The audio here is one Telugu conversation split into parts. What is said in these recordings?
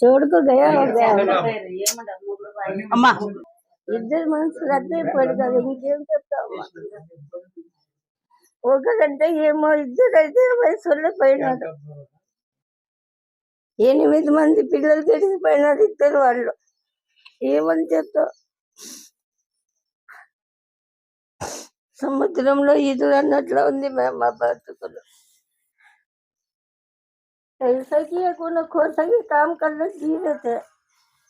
చూడుకు అమ్మా. ఇద్దరు మనుషులు అద్దె అయిపోయాడు కదా ఇంకేం చెప్తామా ఒకరంటే ఏమో ఇద్దరు అయితే వయసులో పోయినారు. ఎనిమిది మంది పిల్లలు తెలిసిపోయినారు ఇద్దరు వాళ్ళు. ఏమని చెప్తావు? సముద్రంలో ఈదులు అన్నట్లు ఉంది మేము మా బతుకులు. ऐसा किया कोनो खो सके काम करना जीरो थे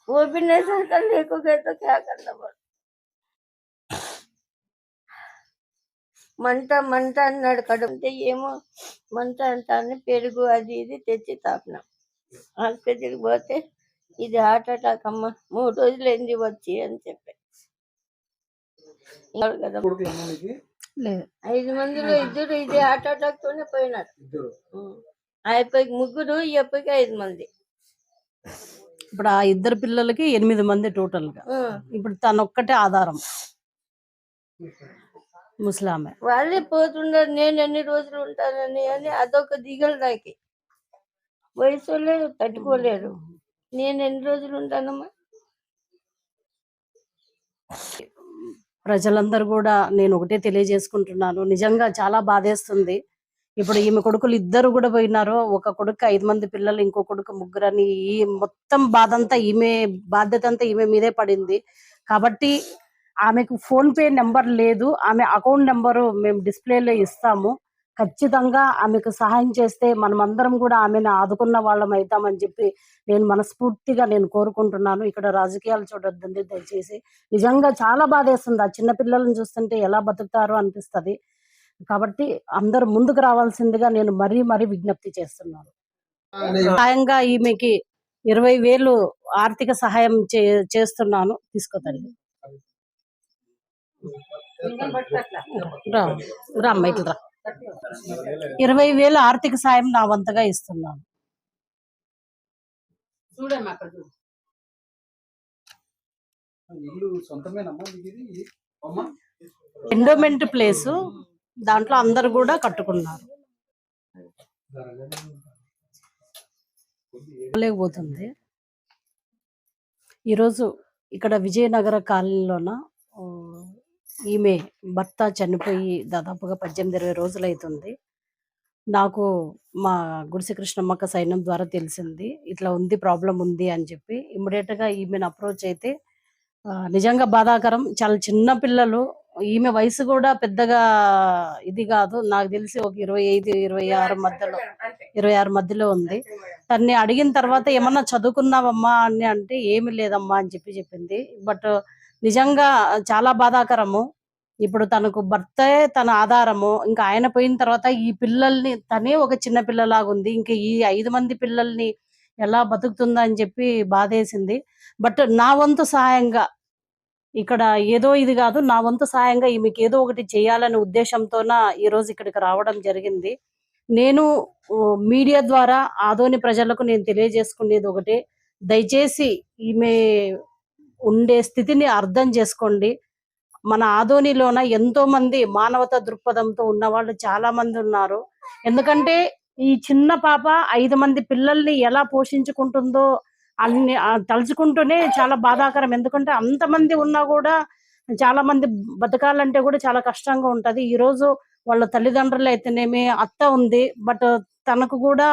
वो भी नहीं सही करने को गए तो क्या करना पड़ మంట మంట అన్నాడు కడుపుతే ఏమో మంట అంట అని పెరుగు అది ఇది తెచ్చి తాపినాం ఆసుపత్రికి పోతే ఇది హార్ట్ అటాక్ అమ్మ మూడు రోజులు ఏంది వచ్చి అని చెప్పి ఇంకా కదా కొడుకులమ్మా నీకు లేదు ఐదు మందిలో ఇద్దరు ఇది హార్ట్ అటాక్ తోనే పోయినారు ఇద్దరు ఉం. ఆ అబ్బాయికి ముగ్గురు ఈ అబ్బాయికి ఐదు మంది. ఇప్పుడు ఆ ఇద్దరు పిల్లలకి ఎనిమిది మంది టోటల్గా. ఇప్పుడు తను ఒక్కటే ఆధారం. ముసలామె. వాళ్ళే పోతున్నారు నేను ఎన్ని రోజులు ఉంటానని అని అదొక దిగలు నాకు. వయసు తట్టుకోలేరు. నేను ఎన్ని రోజులు ఉంటానమ్మా? ప్రజలందరూ కూడా నేను ఒకటే తెలియజేసుకుంటున్నాను. నిజంగా చాలా బాధేస్తుంది. ఇప్పుడు ఈమె కొడుకులు ఇద్దరు కూడా పోయినారు ఒక కొడుకు ఐదు మంది పిల్లలు ఇంకో కొడుకు ముగ్గురు అని ఈ మొత్తం బాధ అంతా ఈమె బాధ్యత అంతా ఈమె మీదే పడింది. కాబట్టి ఆమెకు ఫోన్ పే నెంబర్ లేదు ఆమె అకౌంట్ నెంబరు మేము డిస్ప్లేలో ఇస్తాము. ఖచ్చితంగా ఆమెకు సహాయం చేస్తే మనమందరం కూడా ఆమెను ఆదుకున్న వాళ్ళం అవుతామని చెప్పి నేను మనస్ఫూర్తిగా నేను కోరుకుంటున్నాను. ఇక్కడ రాజకీయాలు చూడొద్దండి దయచేసి. నిజంగా చాలా బాధేస్తుంది. ఆ చిన్న పిల్లలను చూస్తుంటే ఎలా బతుకుతారో అనిపిస్తుంది. కాబట్టి అందరూ ముందుకు రావాల్సిందిగా నేను మరీ మరీ విజ్ఞప్తి చేస్తున్నాను. సహాయంగా ఈమెకి ఇరవై వేలు ఆర్థిక సహాయం చే- చేస్తున్నాను. తీసుకోతండి రా రా అమ్మ ఇట్లా రా. ఇరవై వేలు ఆర్థిక సాయం నా వంతుగా ఇస్తున్నాను. ఇల్లు సొంతమేనమ్మా మీకు ఇది అమ్మా? Endowment place. దాంట్లో అందరు కూడా కట్టుకున్నారు. లేకపోతుంది ఈరోజు ఇక్కడ విజయనగర కాలనీలోన ఈమె భర్త చనిపోయి దాదాపుగా పద్దెనిమిది ఇరవై రోజులు అవుతుంది నాకు మా గుడిసె కృష్ణమ్మక్క సైన్యం ద్వారా తెలిసింది ఇట్లా ఉంది ప్రాబ్లం ఉంది అని చెప్పి. ఇమ్మీడియట్గా ఈమెను అప్రోచ్ అయితే నిజంగా బాధాకరం. చాలా చిన్న పిల్లలు ఈమె వయసు కూడా పెద్దగా ఇది కాదు. నాకు తెలిసి ఒక ఇరవై ఐదు ఇరవై ఆరు మధ్యలో ఇరవై ఆరు మధ్యలో ఉంది. తన్ని అడిగిన తర్వాత ఏమన్నా చదువుకున్నావమ్మా అని అంటే ఏమి లేదమ్మా అని చెప్పి చెప్పింది. బట్ నిజంగా చాలా బాధాకరము. ఇప్పుడు తనకు భర్తే తన ఆధారము. ఇంకా ఆయన పోయిన తర్వాత ఈ పిల్లల్ని తనే ఒక చిన్న పిల్లలాగా ఉంది. ఇంకా ఈ ఐదు మంది పిల్లల్ని ఎలా బతుకుతుందా అని చెప్పి బాధేసింది. బట్ నా వంతు సహాయంగా ఇక్కడ ఏదో ఇది కాదు నా వంతు సాయంగా ఈమెకి ఏదో ఒకటి చేయాలనే ఉద్దేశంతోన ఈ రోజు ఇక్కడికి రావడం జరిగింది. నేను మీడియా ద్వారా ఆదోని ప్రజలకు నేను తెలియజేసుకునేది ఒకటి. దయచేసి ఈమె ఉండే స్థితిని అర్థం చేసుకోండి. మన ఆదోనిలోన ఎంతో మంది మానవత దృక్పథంతో ఉన్న వాళ్ళు చాలా మంది ఉన్నారు. ఎందుకంటే ఈ చిన్న పాప ఐదు మంది పిల్లల్ని ఎలా పోషించుకుంటుందో అన్ని తలుచుకుంటూనే చాలా బాధాకరం. ఎందుకంటే అంతమంది ఉన్నా కూడా చాలా మంది బతకాలంటే కూడా చాలా కష్టంగా ఉంటది. ఈరోజు వాళ్ళ తల్లిదండ్రులు అయితేనేమి అత్త ఉంది బట్ తనకు కూడా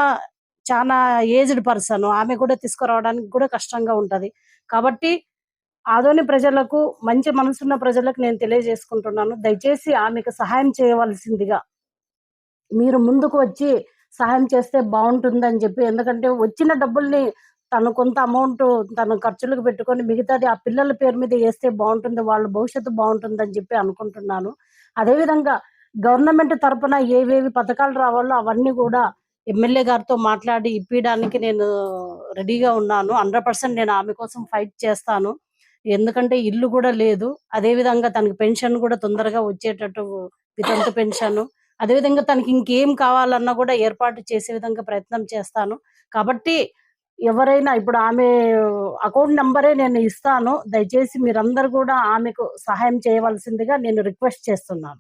చాలా ఏజ్డ్ పర్సన్ ఆమె కూడా తీసుకురావడానికి కూడా కష్టంగా ఉంటది. కాబట్టి ఆదోని ప్రజలకు మంచి మనసున్న ప్రజలకు నేను తెలియజేసుకుంటున్నాను. దయచేసి ఆమెకు సహాయం చేయవలసిందిగా మీరు ముందుకు వచ్చి సహాయం చేస్తే బాగుంటుందని చెప్పి ఎందుకంటే వచ్చిన డబ్బుల్ని తను కొంత అమౌంట్ తన ఖర్చులకు పెట్టుకొని మిగతాది ఆ పిల్లల పేరు మీద వేస్తే బాగుంటుంది వాళ్ళ భవిష్యత్తు బాగుంటుందని చెప్పి అనుకుంటున్నాను. అదేవిధంగా గవర్నమెంట్ తరపున ఏవేవి పథకాలు రావాలో అవన్నీ కూడా ఎమ్మెల్యే గారితో మాట్లాడి ఇప్పించడానికి నేను రెడీగా ఉన్నాను. హండ్రెడ్ పర్సెంట్ నేను ఆమె కోసం ఫైట్ చేస్తాను. ఎందుకంటే ఇల్లు కూడా లేదు. అదే విధంగా తనకి పెన్షన్ కూడా తొందరగా వచ్చేటట్టు వితంతు పెన్షన్. అదేవిధంగా తనకి ఇంకేం కావాలన్నా కూడా ఏర్పాటు చేసే విధంగా ప్రయత్నం చేస్తాను. కాబట్టి ఎవరైనా ఇప్పుడు ఆమె అకౌంట్ నంబరే నేను ఇస్తాను. దయచేసి మీరందరూ కూడా ఆమెకు సహాయం చేయవలసిందిగా నేను రిక్వెస్ట్ చేస్తున్నాను.